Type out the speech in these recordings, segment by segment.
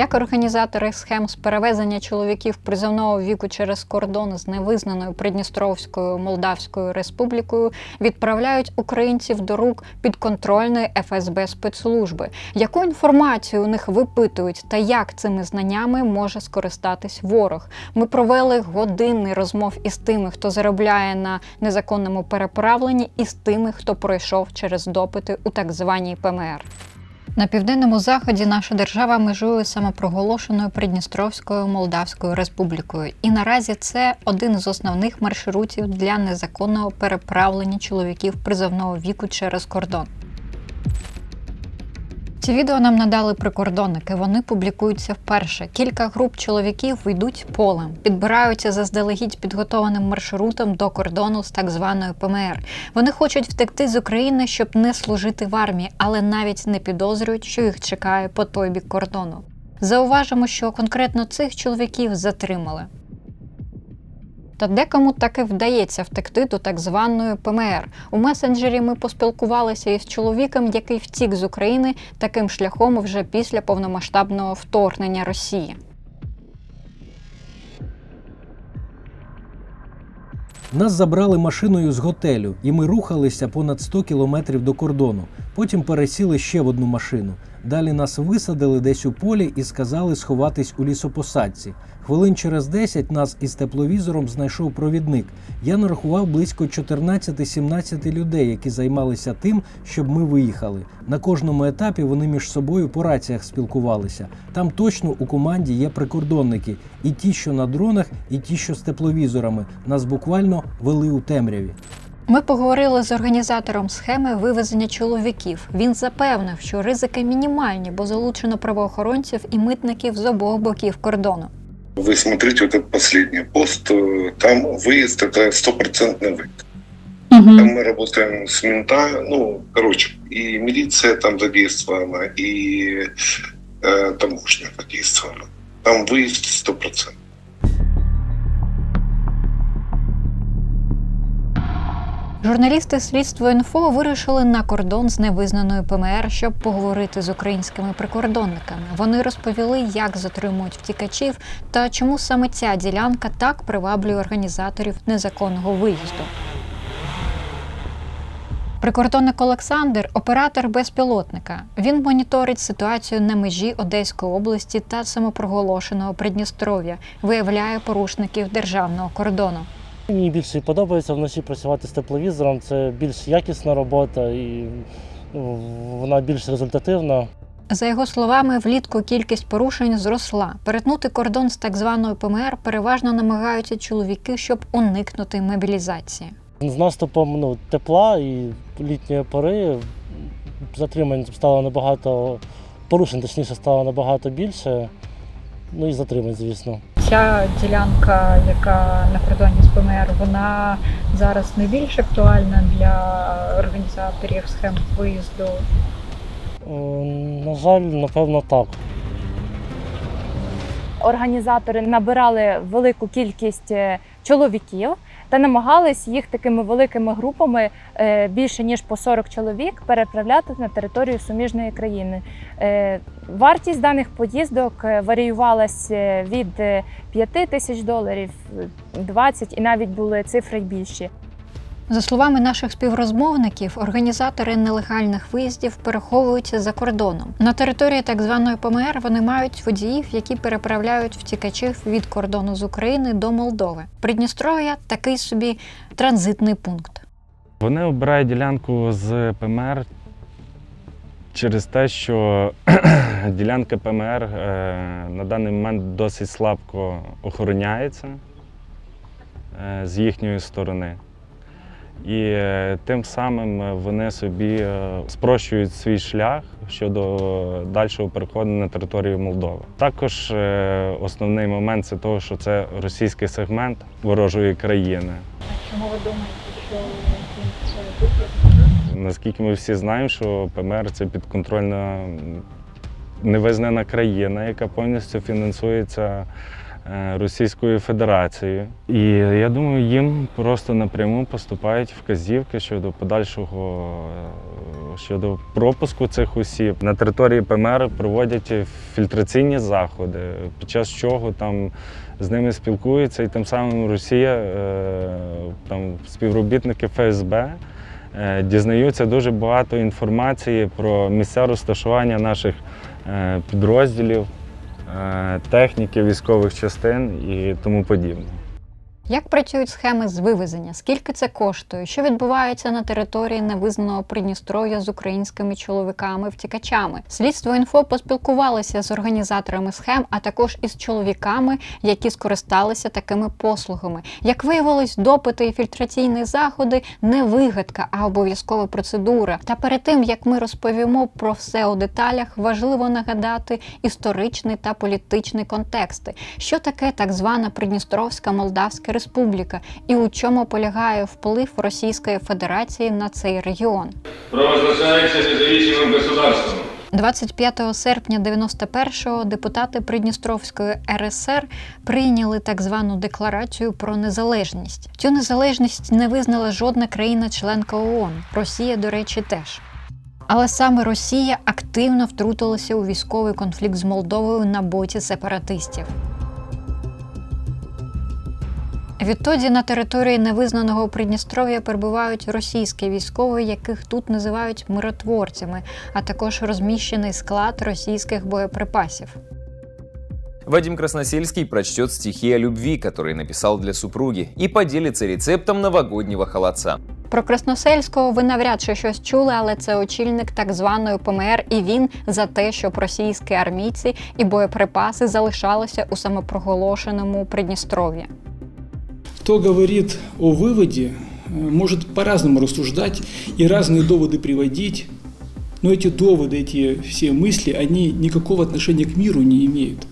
Як організатори схем з перевезення чоловіків призовного віку через кордон з невизнаною Придністровською Молдавською Республікою відправляють українців до рук підконтрольної ФСБ спецслужби, яку інформацію у них випитують та як цими знаннями може скористатись ворог? Ми провели годинний розмов із тими, хто заробляє на незаконному переправленні, і з тими, хто пройшов через допити у так званій ПМР. На південному заході наша держава межує самопроголошеною Придністровською Молдавською Республікою, і наразі це один з основних маршрутів для незаконного переправлення чоловіків призовного віку через кордон. Ці відео нам надали прикордонники. Вони публікуються вперше. Кілька груп чоловіків йдуть полем, підбираються заздалегідь підготованим маршрутом до кордону з так званою ПМР. Вони хочуть втекти з України, щоб не служити в армії, але навіть не підозрюють, що їх чекає по той бік кордону. Зауважимо, що конкретно цих чоловіків затримали. Та декому таки вдається втекти до так званої ПМР. У месенджері ми поспілкувалися із чоловіком, який втік з України таким шляхом вже після повномасштабного вторгнення Росії. Нас забрали машиною з готелю, і ми рухалися понад 100 кілометрів до кордону. Потім пересіли ще в одну машину. Далі нас висадили десь у полі і сказали сховатись у лісопосадці. Хвилин через 10 нас із тепловізором знайшов провідник. Я нарахував близько 14-17 людей, які займалися тим, щоб ми виїхали. На кожному етапі вони між собою по раціях спілкувалися. Там точно у команді є прикордонники, і ті, що на дронах, і ті, що з тепловізорами. Нас буквально вели у темряві. Ми поговорили з організатором схеми вивезення чоловіків. Він запевнив, що ризики мінімальні, бо залучено правоохоронців і митників з обох боків кордону. Вы смотрите вот этот последний пост, э, там выезд это стопроцентный выезд. Там мы работаем с мента, ну, короче, и милиция там задействована, и э, таможня задействована. Там выезд сто Журналісти слідство інфо вирішили на кордон з невизнаною ПМР, щоб поговорити з українськими прикордонниками. Вони розповіли, як затримують втікачів та чому саме ця ділянка так приваблює організаторів незаконного виїзду. Прикордонник Олександр оператор безпілотника. Він моніторить ситуацію на межі Одеської області та самопроголошеного Придністров'я, виявляє порушників державного кордону. Мені більше і подобається вночі працювати з тепловізором. Це більш якісна робота і вона більш результативна. За його словами, влітку кількість порушень зросла. Перетнути кордон з так званою ПМР переважно намагаються чоловіки, щоб уникнути мобілізації. З наступом ну, тепла і літньої пори затримань стало набагато порушень, точніше, стало набагато більше. Ну і затримань, звісно. Ця ділянка, яка на кордоні з ПМР, вона зараз найбільш актуальна для організаторів схем виїзду. Е, На жаль, напевно, так. Організатори набирали велику кількість е, чоловіків та намагались їх такими великими групами е, більше ніж по 40 чоловік переправляти на територію суміжної країни. Е, Вартість даних поїздок е, варіювалася від е, 5 тисяч доларів, е, 20 і навіть були цифри більші. За словами наших співрозмовників, організатори нелегальних виїздів переховуються за кордоном. На території так званої ПМР вони мають водіїв, які переправляють втікачів від кордону з України до Молдови. Придністров'я такий собі транзитний пункт. Вони обирають ділянку з ПМР через те, що ділянка ПМР е, на даний момент досить слабко охороняється е, з їхньої сторони. І е, тим самим вони собі е, спрощують свій шлях щодо дальшого переходу на територію Молдови. Також е, основний момент це того, що це російський сегмент ворожої країни. Чому ви думаєте, що Наскільки ми всі знаємо, що ПМР це підконтрольна невизнана країна, яка повністю фінансується е, Російською Федерацією. І я думаю, їм просто напряму поступають вказівки щодо подальшого е, щодо пропуску цих осіб. На території ПМР проводять фільтраційні заходи, під час чого там з ними спілкуються, і тим самим Росія, е, там співробітники ФСБ. е, Дізнаються дуже багато інформації про місця розташування наших е, підрозділів, е, техніки, військових частин і тому подібне. Як працюють схеми з вивезення? Скільки це коштує? Що відбувається на території невизнаного Придністров'я з українськими чоловіками-втікачами? Слідство інфо поспілкувалося з організаторами схем, а також із чоловіками, які скористалися такими послугами. Як виявилось, допити і фільтраційні заходи не вигадка, а обов'язкова процедура. Та перед тим як ми розповімо про все у деталях, важливо нагадати історичний та політичний контексти, що таке так звана Придністровська Молдавська Республіка і у чому полягає вплив Російської Федерації на цей регіон. провозглашается независимым государством. 25 серпня 91-го депутати Придністровської РСР прийняли так звану декларацію про незалежність. Цю незалежність не визнала жодна країна-членка ООН. Росія, до речі, теж. Але саме Росія активно втрутилася у військовий конфлікт з Молдовою на боці сепаратистів. Відтоді на території невизнаного Придністров'я перебувають російські військові, яких тут називають миротворцями, а також розміщений склад російських боєприпасів. Вадим Красносельский прочтет стихи о любви, которые написал для супруги, и поделится рецептом новогоднего холодца. Про Красносельського ви навряд чи щось чули, але це очільник так званої ПМР, і він за те, щоб російські армійці і боєприпаси залишалися у самопроголошеному Придністров'ї. Кто говорит о выводе, э, может по-разному рассуждать и разные доводы приводить, но эти доводы, эти все мысли, они никакого отношения к миру не имеют.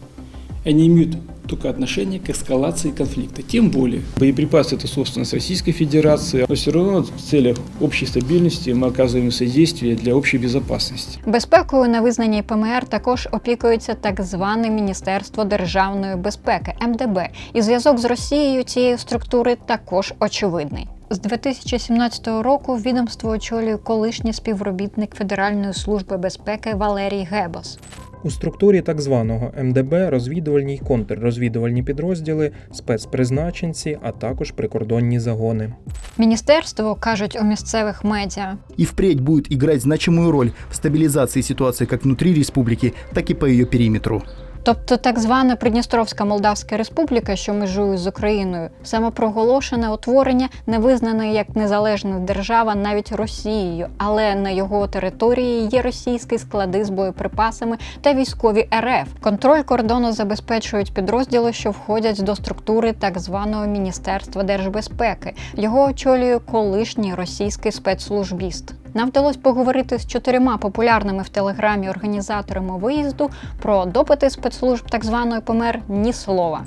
Они имеют только отношение к эскалации конфликта. Тем более, боеприпасы – это собственность Российской Федерации, но все равно в целях общей стабильности мы оказываем содействие для общей безопасности. Безпекою на визнаній ПМР також опікується так зване Міністерство державної безпеки МДБ. І зв'язок з Росією цієї структури також очевидний. З 2017 року відомство очолює колишній співробітник Федеральної служби безпеки Валерій Гебос. У структурі так званого МДБ розвідувальні й контррозвідувальні підрозділи, спецпризначенці, а також прикордонні загони. Міністерство кажуть у місцевих медіа. і впредь будуть іграти значимую роль в стабілізації ситуації як внутрі республіки, так і по її периметру. Тобто так звана Придністровська Молдавська Республіка, що межує з Україною, самопроголошене утворення не визнане як незалежна держава навіть Росією, але на його території є російські склади з боєприпасами та військові РФ. Контроль кордону забезпечують підрозділи, що входять до структури так званого Міністерства держбезпеки. Його очолює колишній російський спецслужбіст. Нам вдалося поговорити з чотирма популярними в телеграмі організаторами виїзду про допити спецслужб так званої ПМР ні слова.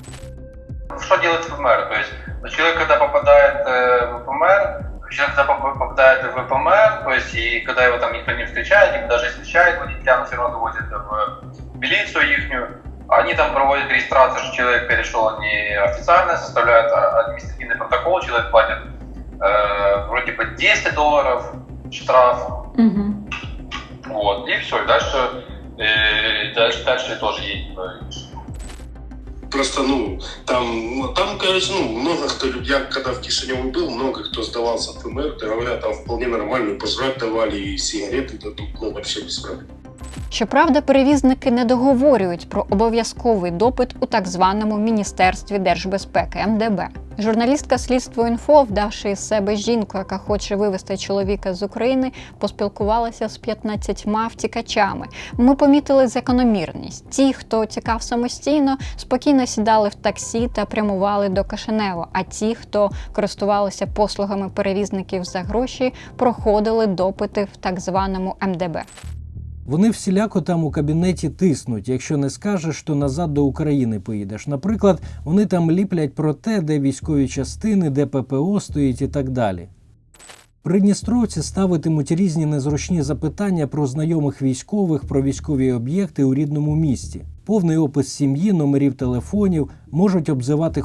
Что делает ВПМР? То есть человек, когда попадает э, в ВПМР, человек, когда поп- попадает в ВПМР, то есть и когда его там никто не встречает, и даже если встречает водителя, он все равно доводит в милицию ихнюю, они там проводят регистрацию, что человек перешел неофициально, составляют а- административный протокол, человек платит э, вроде бы 10 долларов штраф, вот, и все, и дальше, э, дальше, дальше тоже едет. Просто, ну, там, ну, там, короче, ну, много кто, я когда в Кишиневе был, много кто сдавался в ПМР, да, говорят, там вполне нормально, пожрать давали, и сигареты дадут, ну, вообще без проблем. Щоправда, перевізники не договорюють про обов'язковий допит у так званому Міністерстві держбезпеки МДБ. Журналістка слідство інфо, вдавши із себе жінку, яка хоче вивезти чоловіка з України, поспілкувалася з 15 втікачами. Ми помітили закономірність. Ті, хто тікав самостійно, спокійно сідали в таксі та прямували до Кишинева. А ті, хто користувалися послугами перевізників за гроші, проходили допити в так званому МДБ. Вони всіляко там у кабінеті тиснуть, якщо не скажеш, то назад до України поїдеш. Наприклад, вони там ліплять про те, де військові частини, де ППО стоїть і так далі. Придністровці ставитимуть різні незручні запитання про знайомих військових, про військові об'єкти у рідному місті. Повний опис сім'ї, номерів телефонів можуть обзивати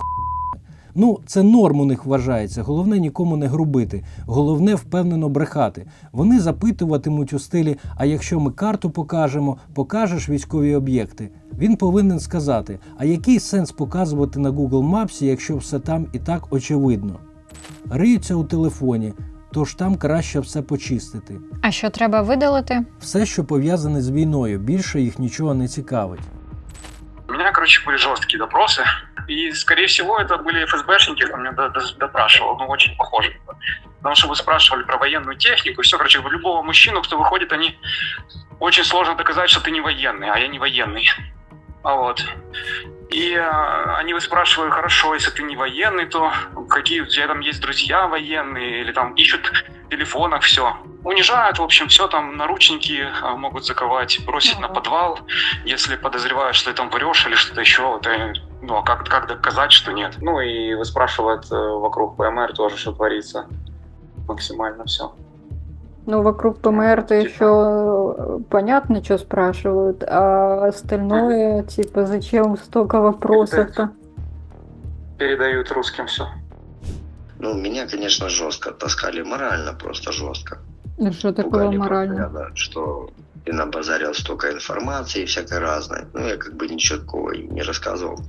Ну, це норм у них вважається. Головне нікому не грубити, головне впевнено брехати. Вони запитуватимуть у стилі: а якщо ми карту покажемо, покажеш військові об'єкти. Він повинен сказати: а який сенс показувати на Google Maps, якщо все там і так очевидно? Риються у телефоні, тож там краще все почистити. А що треба видалити? Все, що пов'язане з війною, більше їх нічого не цікавить. Короче, были жесткие допросы. И, скорее всего, это были ФСБшники, кто меня до- до- допрашивал. Ну, очень похоже. Потому что вы спрашивали про военную технику. Все, короче, любого мужчину, кто выходит, они... Очень сложно доказать, что ты не военный, а я не военный. А вот. И а, они спрашивают, хорошо, если ты не военный, то какие у тебя там есть друзья военные, или там ищут в телефонах все. Унижают, в общем, все там, наручники а, могут заковать, бросить на подвал, если подозреваешь, что ты там врешь или что-то еще, ты, ну а как, как доказать, что нет? Ну и выспрашивают э, вокруг ПМР тоже, что творится. Максимально все. Ну, вокруг ПМР-то еще э, понятно, что спрашивают, а остальное, типа, зачем столько вопросов-то? Передают русским все. Ну, меня, конечно, жестко таскали, морально просто жестко. И Что такое Пугали морально? постоянно, что ты набазарил столько информации всякой разной. Ну, я как бы ничего такого и не рассказывал.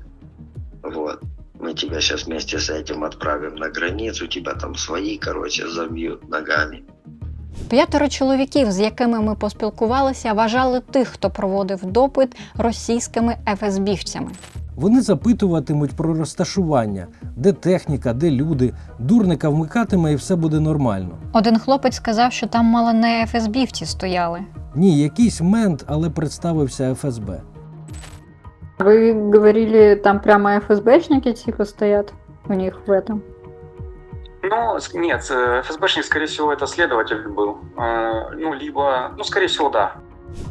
Вот. Мы тебя сейчас вместе с этим отправим на границу, тебя там свои, короче, забьют ногами. П'ятеро чоловіків, з якими ми поспілкувалися, вважали тих, хто проводив допит російськими ФСБівцями. Вони запитуватимуть про розташування, де техніка, де люди. Дурника вмикатиме і все буде нормально. Один хлопець сказав, що там мало не ФСБівці стояли. Ні, якийсь мент, але представився ФСБ. Ви говорили, там прямо ФСБшники типа стоять у них в этом. Ну, с- нет, э, ФСБшник, скорее всего, это следователь был. Э, Ну, либо, ну, скорее всего, да.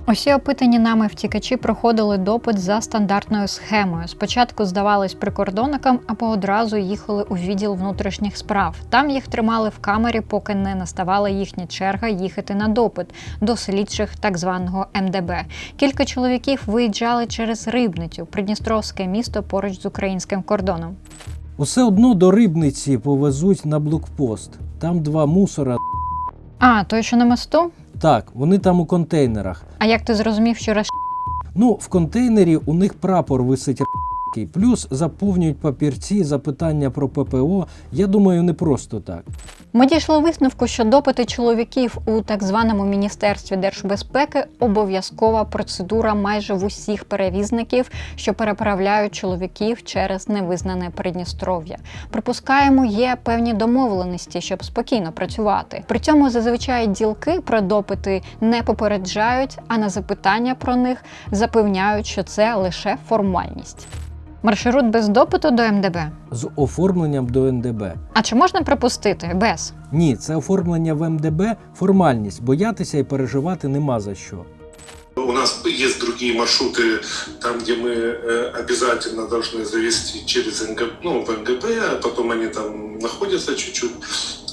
Усі опитані нами втікачі проходили допит за стандартною схемою. Спочатку здавались прикордонникам, або одразу їхали у відділ внутрішніх справ. Там їх тримали в камері, поки не наставала їхня черга їхати на допит до слідчих так званого МДБ. Кілька чоловіків виїжджали через Рибницю, придністровське місто поруч з українським кордоном. Усе одно до рибниці повезуть на блокпост. Там два мусора. А, той, що на мосту? Так, вони там у контейнерах. А як ти зрозумів, що раз Ну, в контейнері у них прапор висить. Плюс заповнюють папірці, запитання про ППО. Я думаю, не просто так. Ми дійшли висновку, що допити чоловіків у так званому міністерстві держбезпеки обов'язкова процедура майже в усіх перевізників, що переправляють чоловіків через невизнане Придністров'я. Припускаємо, є певні домовленості, щоб спокійно працювати. При цьому зазвичай ділки про допити не попереджають, а на запитання про них запевняють, що це лише формальність. Маршрут без допиту до МДБ. З оформленням до НДБ. А чи можна припустити без? Ні, це оформлення в МДБ формальність. Боятися і переживати нема за що. У нас есть другие маршруты, там, где мы э, обязательно должны завести через НГБ, ну, в НГБ, а потом они там находятся чуть-чуть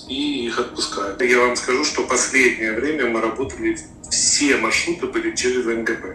и их отпускают. Я вам скажу, что последнее время мы работали, все маршруты были через НКП.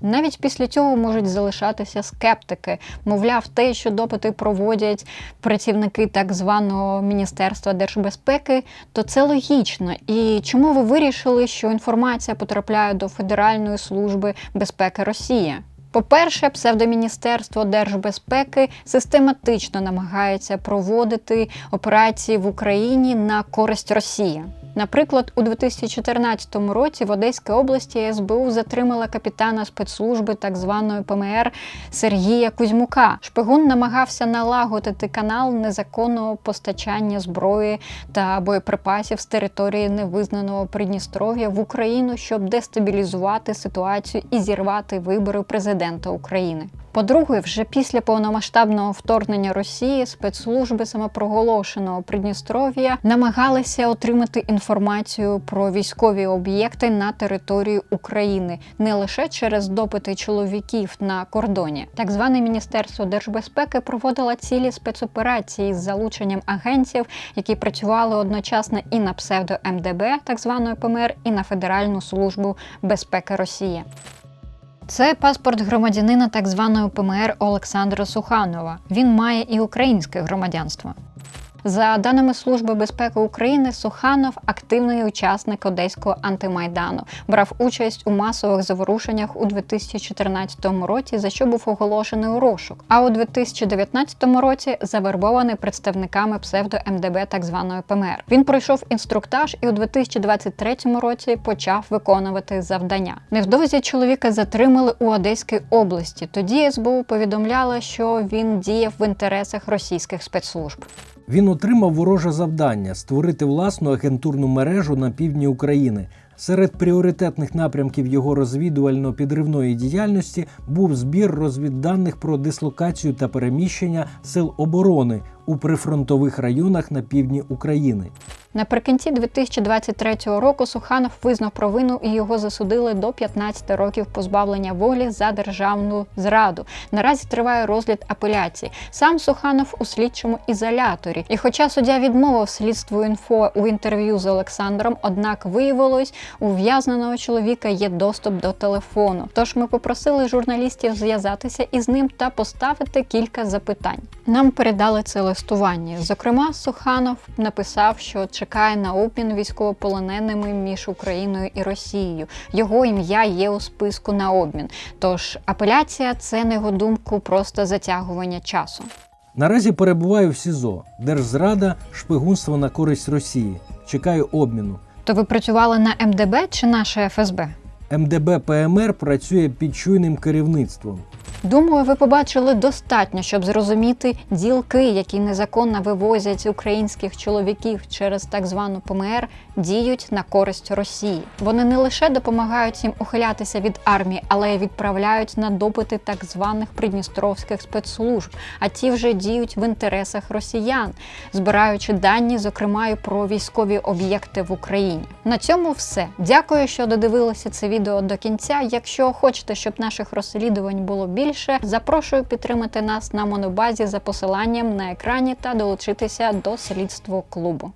Навіть після цього можуть залишатися скептики. Мовляв, те, що допити проводять працівники так званого Міністерства держбезпеки, то це логічно. І чому ви вирішили, що інформація потрапляє до Федеральної служби безпеки Росії? По-перше, псевдоміністерство держбезпеки систематично намагається проводити операції в Україні на користь Росії. Наприклад, у 2014 році в Одеській області СБУ затримала капітана спецслужби так званої ПМР Сергія Кузьмука. Шпигун намагався налагодити канал незаконного постачання зброї та боєприпасів з території невизнаного Придністров'я в Україну, щоб дестабілізувати ситуацію і зірвати вибори президента України. По-друге, вже після повномасштабного вторгнення Росії спецслужби самопроголошеного Придністров'я намагалися отримати інформацію про військові об'єкти на території України не лише через допити чоловіків на кордоні. Так зване Міністерство держбезпеки проводило цілі спецоперації з залученням агентів, які працювали одночасно і на псевдо МДБ, так званої ПМР, і на Федеральну службу безпеки Росії. Це паспорт громадянина так званої ПМР Олександра Суханова. Він має і українське громадянство. За даними Служби безпеки України, Суханов активний учасник одеського антимайдану, брав участь у масових заворушеннях у 2014 році, за що був оголошений у розшук. А у 2019 році завербований представниками псевдо МДБ так званої ПМР. Він пройшов інструктаж і у 2023 році почав виконувати завдання. Невдовзі чоловіка затримали у Одеській області. Тоді СБУ повідомляла, що він діяв в інтересах російських спецслужб. Він отримав вороже завдання створити власну агентурну мережу на півдні України. Серед пріоритетних напрямків його розвідувально-підривної діяльності був збір розвідданих про дислокацію та переміщення сил оборони у прифронтових районах на півдні України. Наприкінці 2023 року Суханов визнав провину і його засудили до 15 років позбавлення волі за державну зраду. Наразі триває розгляд апеляції. Сам Суханов у слідчому ізоляторі. І хоча суддя відмовив слідству інфо у інтерв'ю з Олександром, однак виявилось, у в'язненого чоловіка є доступ до телефону. Тож ми попросили журналістів зв'язатися із ним та поставити кілька запитань. Нам передали це листування. Зокрема, Суханов написав, що чекає на обмін військовополоненими між Україною і Росією. Його ім'я є у списку на обмін. Тож апеляція це на його думку просто затягування часу. Наразі перебуваю в СІЗО. Держзрада, шпигунство на користь Росії. Чекаю обміну. То ви працювали на МДБ чи наше ФСБ? МДБ ПМР працює під чуйним керівництвом. Думаю, ви побачили достатньо, щоб зрозуміти ділки, які незаконно вивозять українських чоловіків через так звану ПМР, діють на користь Росії. Вони не лише допомагають їм ухилятися від армії, але й відправляють на допити так званих придністровських спецслужб. А ті вже діють в інтересах росіян, збираючи дані, зокрема і про військові об'єкти в Україні. На цьому все. Дякую, що додивилися це відео до кінця. Якщо хочете, щоб наших розслідувань було більше, запрошую підтримати нас на монобазі за посиланням на екрані та долучитися до слідство клубу.